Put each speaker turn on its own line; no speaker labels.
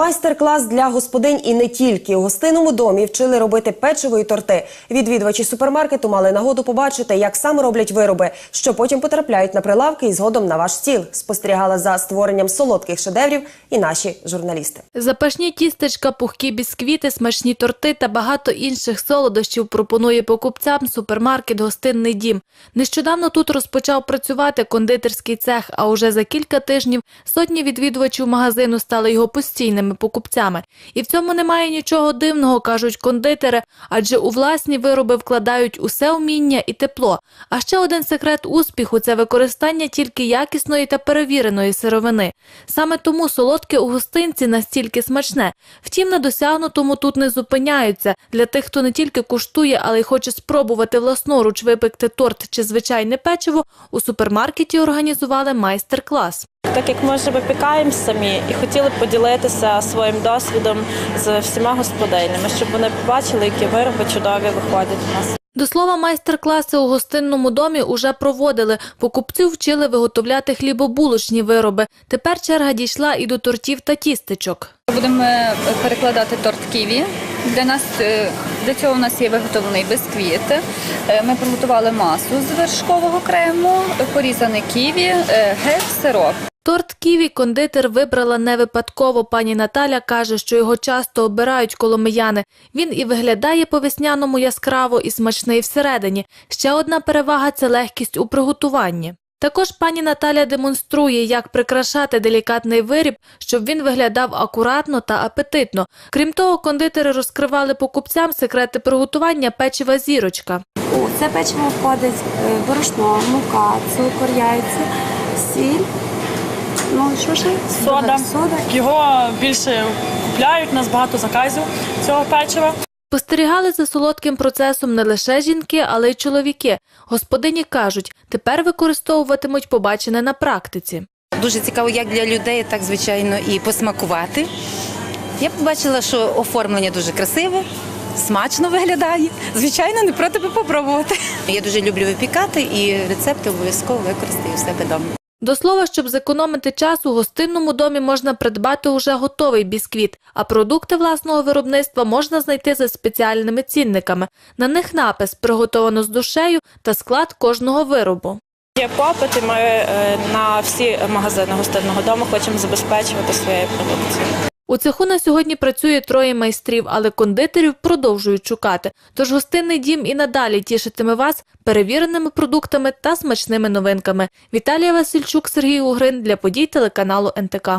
Майстер-клас для господинь і не тільки у гостинному домі вчили робити печиво і торти. Відвідувачі супермаркету мали нагоду побачити, як саме роблять вироби, що потім потрапляють на прилавки і згодом на ваш стіл. Спостерігали за створенням солодких шедеврів і наші журналісти.
Запашні тістечка, пухкі бісквіти, смачні торти та багато інших солодощів пропонує покупцям супермаркет «Гостинний дім». Нещодавно тут розпочав працювати кондитерський цех, а уже за кілька тижнів сотні відвідувачів магазину стали його постійними покупцями. І в цьому немає нічого дивного, кажуть кондитери, адже у власні вироби вкладають усе уміння і тепло. А ще один секрет успіху – це використання тільки якісної та перевіреної сировини. Саме тому солодке у гостинці настільки смачне. Втім, на досягнутому тут не зупиняються. Для тих, хто не тільки куштує, але й хоче спробувати власноруч випекти торт чи звичайне печиво, у супермаркеті організували майстер-клас.
Так як ми вже випікаємо самі і хотіли б поділитися своїм досвідом з всіма господинями, щоб вони побачили, які вироби чудові виходять у нас.
До слова, майстер-класи у гостинному домі уже проводили. Покупців вчили виготовляти хлібобулочні вироби. Тепер черга дійшла і до тортів та тістечок.
Будемо е, перекладати торт ківі. Для нас е, для цього у нас є виготовлений бисквіт. Е, Ми приготували масу з вершкового крему, порізане ківі, гель, сироп.
Торт ківі кондитер вибрала не випадково. Пані Наталя каже, що його часто обирають коломияни. Він і виглядає по-весняному яскраво і смачний всередині. Ще одна перевага – це легкість у приготуванні. Також пані Наталя демонструє, як прикрашати делікатний виріб, щоб він виглядав акуратно та апетитно. Крім того, кондитери розкривали покупцям секрети приготування печива зірочка.
У це печиво входить е, борошно, мука, цукор, яйця, сіль. Ну що ще?
Сода.
Сода.
Його більше купляють, у нас багато заказів цього печива.
Спостерігали за солодким процесом не лише жінки, але й чоловіки. Господині кажуть, тепер використовуватимуть побачене на практиці.
Дуже цікаво, як для людей, так звичайно, і посмакувати. Я побачила, що оформлення дуже красиве, смачно виглядає. Звичайно, не проти би попробувати. Я дуже люблю випікати і рецепти обов'язково використаю у себе вдома.
До слова, щоб зекономити час, у гостинному домі можна придбати уже готовий бісквіт, а продукти власного виробництва можна знайти за спеціальними цінниками. На них напис «Приготовано з душею» та склад кожного виробу.
Є попит, і ми е, на всі магазини гостинного дому хочемо забезпечувати своєю продукцією.
У цеху на сьогодні працює троє майстрів, але кондитерів продовжують шукати. Тож гостинний дім і надалі тішитиме вас перевіреними продуктами та смачними новинками. Віталія Васильчук, Сергій Угрин для подій телеканалу НТК.